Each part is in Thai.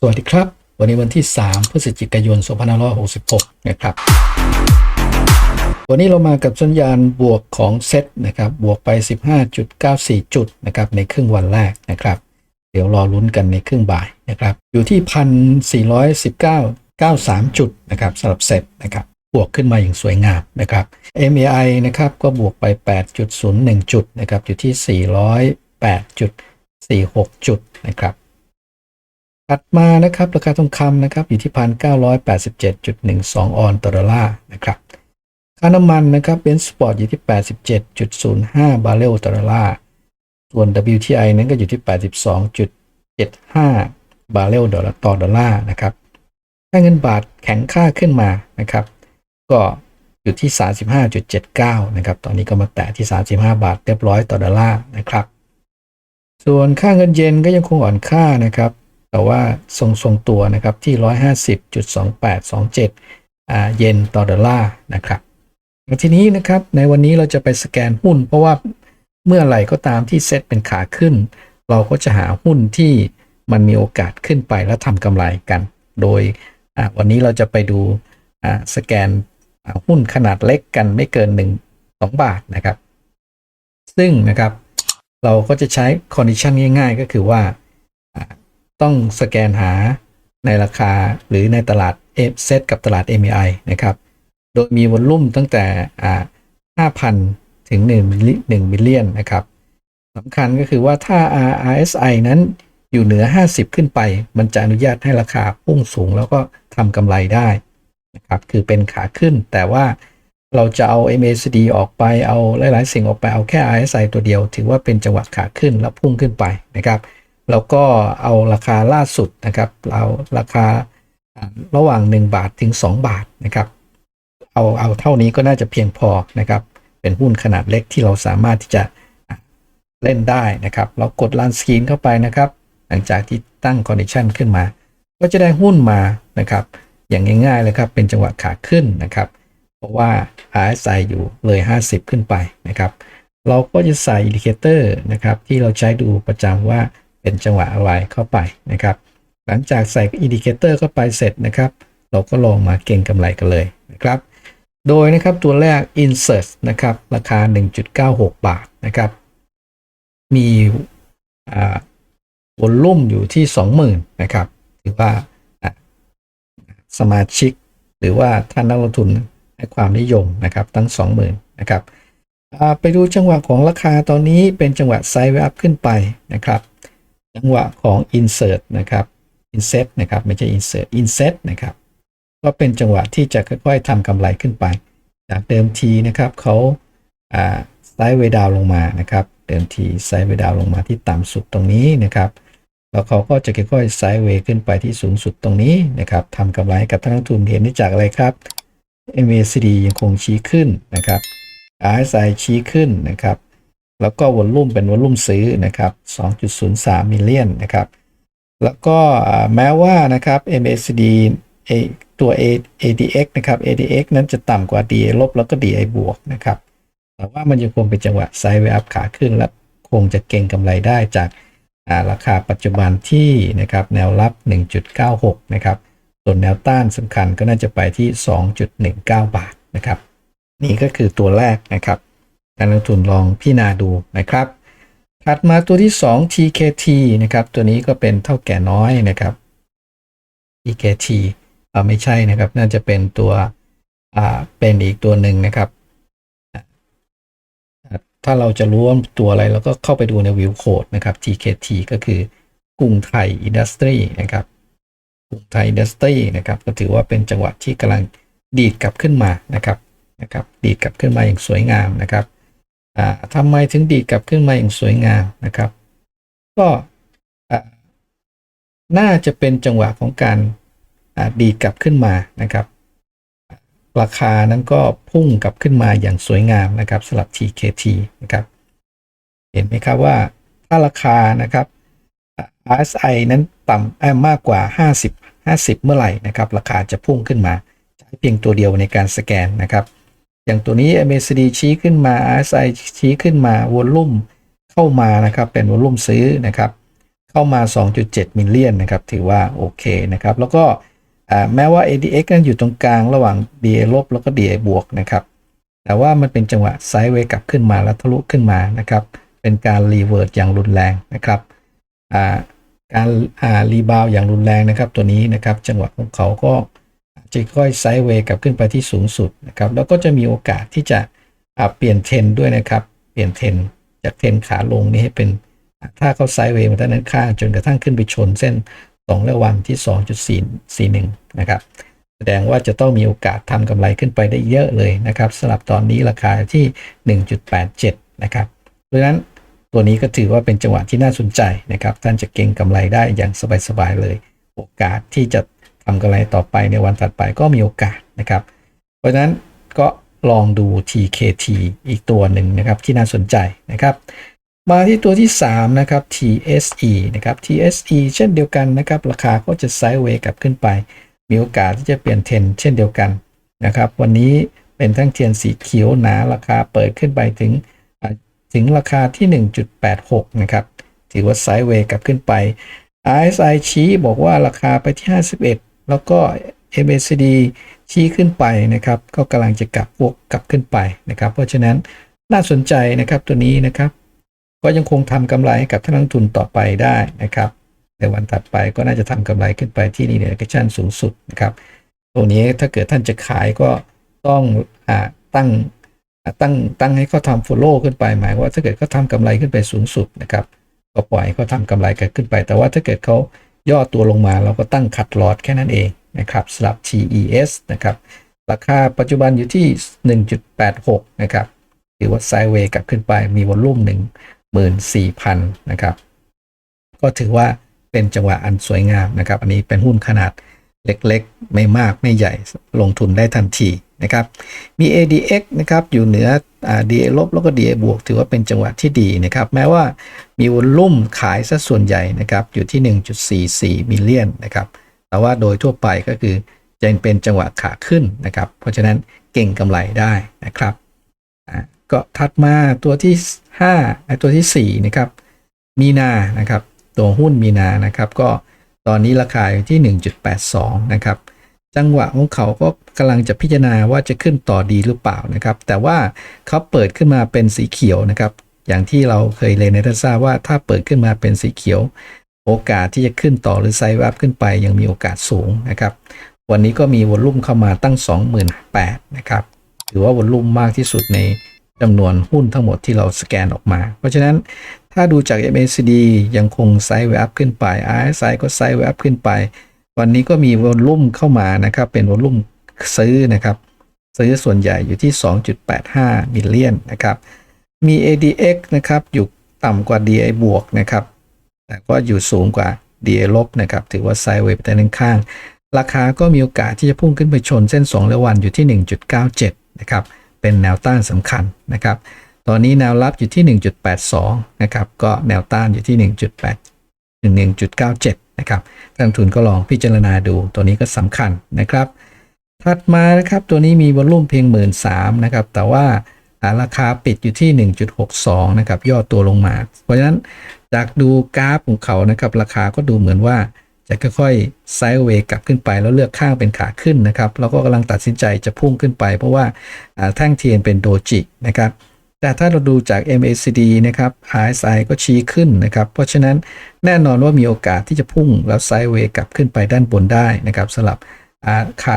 สวัสดีครับ วันนี้วันที่ 3 พฤศจิกายน 2566 นะครับ วันนี้เรามากับสัญญาณบวกของเซตนะครับ บวกไป 15.94 จุดนะครับ ในครึ่งวันแรกนะครับ เดี๋ยวรอลุ้นกันในครึ่งบ่ายนะครับ อยู่ที่ 1,419 93 จุดนะครับสำหรับเซตนะครับ บวกขึ้นมาอย่างสวยงามนะครับ MAI นะครับก็บวกไป 8.01 จุดนะครับ อยู่ที่ 408.46 จุดนะครับ ถัดมานะครับราคาทองคำนะครับอยู่ที่1,987.12อยแปดสิบเจ็ดจุดหนึ่งสองออนต่อดอลลาร์นะครับค่าน้ำมันนะครับเบนซ์สปอร์ตอยู่ที่87.05บเจ็ดจุดศูนย์ห้าบาร์เรลต่อดอลลาร์ส่วน WTI นั้นก็อยู่ที่82.75บสองจุดเจ็ดห้าบาร์เรลต่อดอลลาร์นะครับค่าเงินบาทแข็งค่าขึ้นมานะครับ ก็อยู่ที่ 35.79 นะครับ ตอนนี้ก็มาแตะที่ 35 บาทเรียบร้อยต่อดอลลาร์นะครับ ส่วนค่าเงินเยนก็ยังคงอ่อนค่านะครับ แต่ว่าทรงทรงตัวนะครับที่ 150.2827อ่าเยนต่อดอลลาร์นะครับทีนี้นะครับในวันนี้เราจะไปสแกนหุ้น เพราะว่าเมื่อไหร่ก็ตามที่เซ็ตเป็นขาขึ้น เราก็จะหาหุ้นที่มันมีโอกาสขึ้นไปแล้วทำกำไรกัน โดยวันนี้เราจะไปดูอ่าสแกนหุ้นขนาดเล็กกันไม่เกิน 1 2 บาทนะครับ ซึ่งนะครับเราก็จะใช้คอนดิชันง่าย ๆ ก็คือว่า ต้องสแกนหาในราคาหรือในตลาดเอฟซกับตลาด MAI นะครับ โดยมีวอลลุ่มตั้งแต่5,000 ถึง1ลลิ1มิลเลียนนะครับสำคัญก็คือว่าถ้า RSI นั้นอยู่เหนือ 50 ขึ้นไป มันจะอนุญาตให้ราคาพุ่งสูงแล้วก็ทำกำไรได้นะครับ คือเป็นขาขึ้น แต่ว่าเราจะเอา MACD ออกไป เอาหลาย ๆ สิ่งออกไป เอาแค่ RSI ตัวเดียว ถือว่าเป็นจังหวะขาขึ้นแล้วพุ่งขึ้นไปนะครับ แล้วก็เอาราคาล่าสุดนะครับเอาราคาระหว่าง 1 บาทถึง 2 บาทนะครับเอาเอาเท่านี้ก็น่าจะเพียงพอนะครับ เป็นหุ้นขนาดเล็กที่เราสามารถที่จะเล่นได้นะครับเรากดลันสกรีนเข้าไปนะครับ หลังจากที่ตั้งคอนดิชันขึ้นมา ก็จะได้หุ้นมานะครับ อย่างง่ายๆเลยครับ เป็นจังหวะขาขึ้นนะครับ เพราะว่า RSI อยู่เลย 50 ขึ้นไปนะครับ เราก็จะใส่อินดิเคเตอร์นะครับ ที่เราใช้ดูประจำว่า เป็นจังหวะอะไรเข้าไปนะครับ หลังจากใส่อินดิเคเตอร์เข้าไปเสร็จนะครับ เราก็ลองมาเก็งกำไรกันเลยนะครับ โดยนะครับตัวแรก insert นะครับ ราคา 1.96 บาทนะครับ มีอ่าวอลลุ่มอยู่ที่ 20,000นะครับถือว่าสมาชิก หรือว่าท่านนักลงทุนให้ความนิยมนะครับทั้ง 20,000นะครับไปดูจังหวะของราคาตอนนี้เป็นจังหวะไซด์เวอัพขึ้นไปนะครับ จังหวะของ insert นะครับ inset นะครับ ไม่ใช่ insert inset นะครับ ก็เป็นจังหวะที่จะค่อยๆทำกำไรขึ้นไป จากเดิมทีนะครับเขาไซด์เวดาวลงมานะครับ เดิมทีไซด์เวดาวลงมาที่ต่ำสุดตรงนี้นะครับแล้วเขาก็จะค่อยๆไซด์เวขึ้นไปที่สูงสุดตรงนี้นะครับทำกำไรกับทั้งทุนเห็นได้จากอะไรครับ MACD ยังคงชี้ขึ้นนะครับ RSI ชี้ขึ้นนะครับ แล้วก็วอลลุ่มเป็นวอลลุ่มซื้อนะครับ 2.03 มิลเลียนนะครับ แล้วก็แม้ว่านะครับ MACD ตัว ADX นะครับ ADX นั้นจะต่ำกว่า DA ลบแล้วก็ DI บวกนะครับ แต่ว่ามันยังคงเป็นจังหวะไซด์เวอัพขาขึ้นและคงจะเก่งกำไรได้จากราคาปัจจุบันที่นะครับแนวรับ 1.96 นะครับ ส่วนแนวต้านสำคัญก็น่าจะไปที่ 2.19 บาทนะครับ นี่ก็คือตัวแรกนะครับ การลงทุนลองพิจารณาดูนะครับ ถัดมาตัวที่ 2 TKT นะครับ ตัวนี้ก็เป็นเท่าแก่น้อยนะครับ TKT อ่าไม่ใช่นะครับ น่าจะเป็นตัวอ่าเป็นอีกตัวหนึ่งนะครับ ถ้าเราจะรู้ว่าตัวอะไรเราก็เข้าไปดูในวิวโคดนะครับ TKT ก็คือกรุงไทยอินดัสทรีนะครับกรุงไทยอินดัสทรีนะครับก็ถือว่าเป็นจังหวะที่กำลังดีดกลับขึ้นมานะครับนะครับดีดกลับขึ้นมาอย่างสวยงามนะครับ ทำไมถึงดีกลับขึ้นมาอย่างสวยงามนะครับ ก็น่าจะเป็นจังหวะของการดีกลับขึ้นมานะครับ ราคานั้นก็พุ่งกลับขึ้นมาอย่างสวยงามนะครับสำหรับ TKT นะครับ เห็นไหมครับว่าถ้าราคานะครับ RSI นั้นต่ำมากกว่า 50 50 เมื่อไหร่นะครับ ราคาจะพุ่งขึ้นมา ใช้เพียงตัวเดียวในการสแกนนะครับ อย่างตัวนี้ MACD ชี้ขึ้นมา RSI ชี้ขึ้นมาวอลลุ่มเข้ามานะครับ เป็นวอลลุ่มซื้อนะครับ เข้ามา 2.7 มิลเลียนนะครับ ถือว่าโอเคนะครับ แล้วก็แม้ว่า ADX นั้นอยู่ตรงกลางระหว่าง DA ลบแล้วก็ DA บวกนะครับ แต่ว่ามันเป็นจังหวะไซด์เวย์กลับขึ้นมาแล้วทะลุขึ้นมานะครับ เป็นการรีเวิร์ดอย่างรุนแรงนะครับการรีบาวอย่างรุนแรงนะครับ ตัวนี้นะครับ จังหวะของเขาก็ จะค่อยไซด์เวย์กลับขึ้นไปที่สูงสุดนะครับแล้วก็จะมีโอกาสที่จะเปลี่ยนเทรนด้วยนะครับ เปลี่ยนเทรนจากเทรนขาลงนี้ให้เป็นถ้าเขาไซด์เวย์มาด้านข้างจนกระทั่งขึ้นไปชนเส้น2และวันที่ 2.441 นะครับ แสดงว่าจะต้องมีโอกาสทำกำไรขึ้นไปได้เยอะเลยนะครับสำหรับตอนนี้ราคาที่ 1.87 นะครับเพราะฉะนั้นตัวนี้ก็ถือว่าเป็นจังหวะที่น่าสนใจนะครับ ท่านจะเก็งกำไรได้อย่างสบายๆเลย โอกาสที่จะ ทำกำไรต่อไปในวันถัดไปก็มีโอกาสนะครับ เพราะฉะนั้นก็ลองดู TKT อีกตัวหนึ่งนะครับที่น่าสนใจนะครับ มาที่ตัวที่ 3 นะครับ TSE นะครับ TSE เช่นเดียวกันนะครับ ราคาก็จะไซด์เวย์กลับขึ้นไป มีโอกาสที่จะเปลี่ยนเทรนเช่นเดียวกันนะครับ วันนี้เป็นทั้งเทียนสีเขียวหนาราคาเปิดขึ้นไปถึงถึงราคาที่ 1.86 นะครับ ถือว่าไซด์เวย์กลับขึ้นไป RSI ชี้บอกว่าราคาไปที่ 51 แล้วก็ MACD ชี้ขึ้นไปนะครับ ก็กำลังจะกลับวกกลับขึ้นไปนะครับ เพราะฉะนั้นน่าสนใจนะครับตัวนี้นะครับ ก็ยังคงทำกำไรให้กับท่านนักลงทุนต่อไปได้นะครับในวันถัดไปก็น่าจะทำกำไรขึ้นไปที่นี่เนี่ยกชันสูงสุดนะครับตัวนี้ถ้าเกิดท่านจะขายก็ต้องอตั้งตั้งตั้งให้เขาทำ follow ขึ้นไปหมายว่าถ้าเกิดเขาทำกำไรขึ้นไปสูงสุดนะครับก็ปล่อยเขาทำกำไรกันขึ้นไป แต่ว่าถ้าเกิดเขา ย่อตัวลงมาเราก็ตั้งขัดลอดแค่นั้นเองนะครับสลับ TES นะครับ ราคาปัจจุบันอยู่ที่ 1.86 นะครับถือว่าไซเวย์กลับขึ้นไปมีวอลลุ่ม14,000 นะครับ ก็ถือว่าเป็นจังหวะอันสวยงามนะครับ อันนี้เป็นหุ้นขนาด เล็กๆ ไม่มากไม่ใหญ่ลงทุนได้ทันทีนะครับ มี ADX นะครับอยู่เหนือ DA ลบแล้วก็ DA บวก ถือว่าเป็นจังหวะที่ดีนะครับ แม้ว่ามีวอลลุ่มขายซะส่วนใหญ่นะครับ อยู่ที่ 1.44 มิลเลียนนะครับ แต่ว่าโดยทั่วไปก็คือจะเป็นจังหวะขาขึ้นนะครับ เพราะฉะนั้นเก่งกำไรได้นะครับ ก็ถัดมาตัวที่5ไอ้ตัวที่4นะครับ มีนานะครับ ตัวหุ้นมีนานะครับก็ ตอนนี้ราคาอยู่ที่ 1.82 นะครับ จังหวะของเขาก็กำลังจะพิจารณาว่าจะขึ้นต่อดีหรือเปล่านะครับ แต่ว่าเขาเปิดขึ้นมาเป็นสีเขียวนะครับ อย่างที่เราเคยเรียนในทัศนาว่าถ้าเปิดขึ้นมาเป็นสีเขียว โอกาสที่จะขึ้นต่อหรือไซด์อัพขึ้นไปยังมีโอกาสสูงนะครับ วันนี้ก็มีวอลลุ่มเข้ามาตั้ง 28,000นะครับ ถือว่าวอลลุ่มมากที่สุดในจำนวนหุ้นทั้งหมดที่เราสแกนออกมา เพราะฉะนั้น ถ้าดูจาก MACD ยังคงไซด์เวย์อัพขึ้นไป RSI ก็ไซด์เวย์อัพขึ้นไป วันนี้ก็มีวอลลุ่มเข้ามานะครับ เป็นวอลลุ่มซื้อนะครับ ซื้อส่วนใหญ่อยู่ที่ 2.85 มิลเลียนนะครับ มี ADX นะครับ อยู่ต่ำกว่า DI บวกนะครับ แต่ก็อยู่สูงกว่า DA ลบนะครับ ถือว่าไซด์เวย์ไปด้านข้าง ราคาก็มีโอกาสที่จะพุ่งขึ้นไปชนเส้น2และวันอยู่ที่ 1.97 นะครับ เป็นแนวต้านสำคัญนะครับ ตอนนี้แนวรับอยู่ที่ 1.82 นะครับ ก็แนวต้านอยู่ที่ 1.8 1.97 นะครับท่านลงทุนก็ลองพิจารณาดู ตัวนี้ก็สำคัญนะครับ ถัดมานะครับ ตัวนี้มีวอลลุ่มเพียง 1 3ื่นนะครับ แต่ว่าราคาปิดอยู่ที่ 1.62 นะครับ ย่อตัวลงมา เพราะฉะนั้นจากดูกราฟของเขานะครับ ราคาก็ดูเหมือนว่าจะค่อยๆไซด์เวย์กลับขึ้นไปแล้วเลือกข้างเป็นขาขึ้นนะครับ แล้วก็กำลังตัดสินใจจะพุ่งขึ้นไป เพราะว่าอ่าแท่งเทียนเป็นโดจินะครับ แต่ถ้าเราดูจาก MACD นะครับ RSI ก็ชี้ขึ้นนะครับ เพราะฉะนั้นแน่นอนว่ามีโอกาสที่จะพุ่งแล้วไซด์เวย์กลับขึ้นไปด้านบนได้นะครับสำหรับอาคา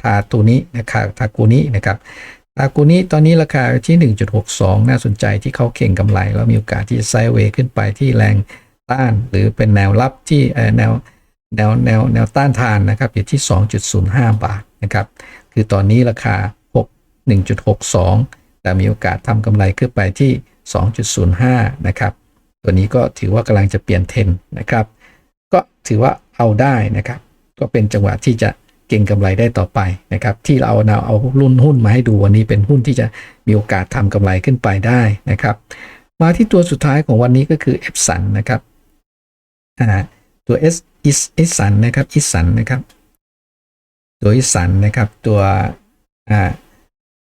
ทาตัวนี้นะครับทากูนี้นะครับทากูนี้ตอนนี้ราคาที่ 1.62 น่าสนใจที่เขาเข่งกำไร แล้วมีโอกาสที่จะไซด์เวย์ขึ้นไปที่แรงต้าน หรือเป็นแนวรับที่แนวแนวแนวแนวต้านทานนะครับอยู่ที่ 2.05 บาทนะครับคือตอนนี้ราคา 6 1.62 แต่มีโอกาสทำกำไรขึ้นไปที่ 2.05 นะครับ ตัวนี้ก็ถือว่ากำลังจะเปลี่ยนเทรน์นะครับ ก็ถือว่าเอาได้นะครับ ก็เป็นจังหวะที่จะเก่งกำไรได้ต่อไปนะครับ ที่เราเอาเอารุ่นหุ้นมาให้ดูวันนี้เป็นหุ้นที่จะมีโอกาสทำกำไรขึ้นไปได้นะครับ มาที่ตัวสุดท้ายของวันนี้ก็คือ e p s o n นะครับตัว S is e s o n นะครับ e s o n นนะครับ ตัว e s o n นะครับ ตัวอ่า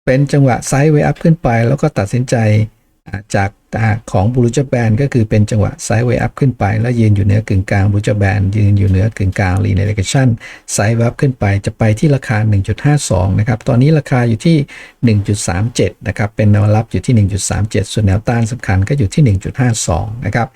เป็นจังหวะไซด์เวย์อัพขึ้นไป แล้วก็ตัดสินใจจากของบูรุจแบนก็คือเป็นจังหวะไซด์เวย์อัพขึ้นไป แล้วยืนอยู่เหนือกึ่งกลางบูรุจแบนยืนอยู่เหนือกึ่งกลางลีเนเรชันไซด์เวย์อัพขึ้นไปจะไปที่ราคา 1.52 นะครับ ตอนนี้ราคาอยู่ที่ 1.37 นะครับ เป็นแนวรับอยู่ที่ 1.37 ส่วนแนวต้านสำคัญก็อยู่ที่ 1.52 นะครับ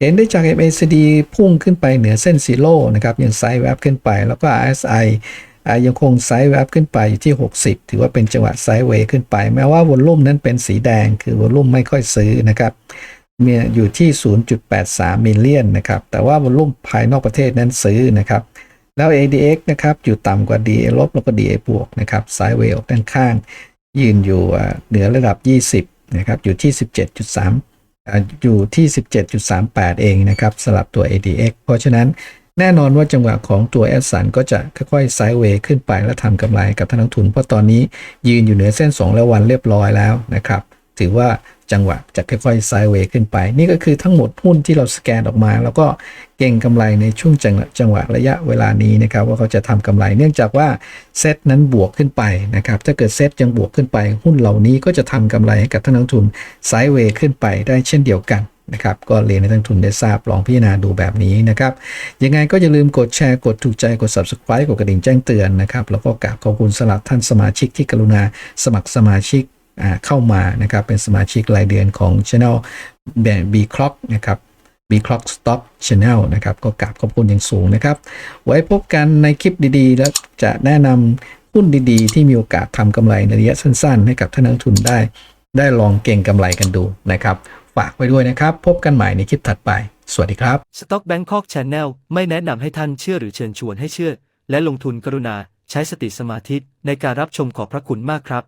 เห็นได้จาก MACD พุ่งขึ้นไปเหนือเส้นซีโร่นะครับยังไซด์แวบขึ้นไป แล้วก็ RSI อ่า ยังคงไซด์แวบขึ้นไปอยู่ที่ 60 ถือว่าเป็นจังหวะไซด์เวย์ขึ้นไป แม้ว่าวอลลุ่มนั้นเป็นสีแดงคือวอลลุ่มไม่ค่อยซื้อนะครับมีอยู่ที่ 0.83 มิลเลียนนะครับแต่ว่าวอลลุ่มภายนอกประเทศนั้นซื้อนะครับแล้ว ADX นะครับอยู่ต่ำกว่า DA ลบแล้วก็ DA บวกนะครับไซด์เวย์ออกด้านข้าง ยืนอยู่เหนือระดับ 20นะครับอยู่ที่ 17.3อ่าอยู่ที่ 17.38 เองนะครับสำหรับตัว ADX เพราะฉะนั้น แน่นอนว่าจังหวะของตัว s อ n ก็จะค่อยๆไซด์เวย์ขึ้นไปและทำกำไรกับท่านนักทุน เพราะตอนนี้ยืนอยู่เหนือเส้น 2 และวันเรียบร้อยแล้วนะครับ ถือว่าจังหวะจะค่อยๆไซด์เวย์ขึ้นไป นี่ก็คือทั้งหมดหุ้นที่เราสแกนออกมา แล้วก็เก่งกำไรในช่วงจังหวะจังหวะระยะเวลานี้นะครับ ว่าเขาจะทำกำไร เนื่องจากว่าเซตนั้นบวกขึ้นไปนะครับถ้าเกิดเซตยังบวกขึ้นไป หุ้นเหล่านี้ก็จะทำกำไรให้กับท่านนักทุนไซด์เวย์ขึ้นไปได้เช่นเดียวกัน นะครับก็เรียนให้ท่านนักลงทุนได้ทราบลองพิจารณาดูแบบนี้นะครับยังไงก็อย่าลืมกดแชร์กดถูกใจกด subscribe กดกระดิ่งแจ้งเตือนนะครับแล้วก็กราบขอบคุณสำหรับท่านสมาชิกที่กรุณาสมัครสมาชิกเข้ามานะครับเป็นสมาชิกรายเดือนของ Channel B Clock นะครับ B Clock Stop Channel นะครับก็กราบขอบคุณอย่างสูงนะครับ ไว้พบกันในคลิปดีๆ แล้วจะแนะนำหุ้นดีๆ ที่มีโอกาสทำกำไรในระยะสั้น ๆ ให้กับท่านนักทุนได้ ได้ลองเก่งกำไรกันดูนะครับ ฝากไว้ด้วยนะครับ พบกันใหม่ในคลิปถัดไป สวัสดีครับ Stock Bangkok Channel ไม่แนะนำให้ท่านเชื่อหรือเชิญชวนให้เชื่อ และลงทุนกรุณา ใช้สติสมาธิในการรับชมขอบพระคุณมากครับ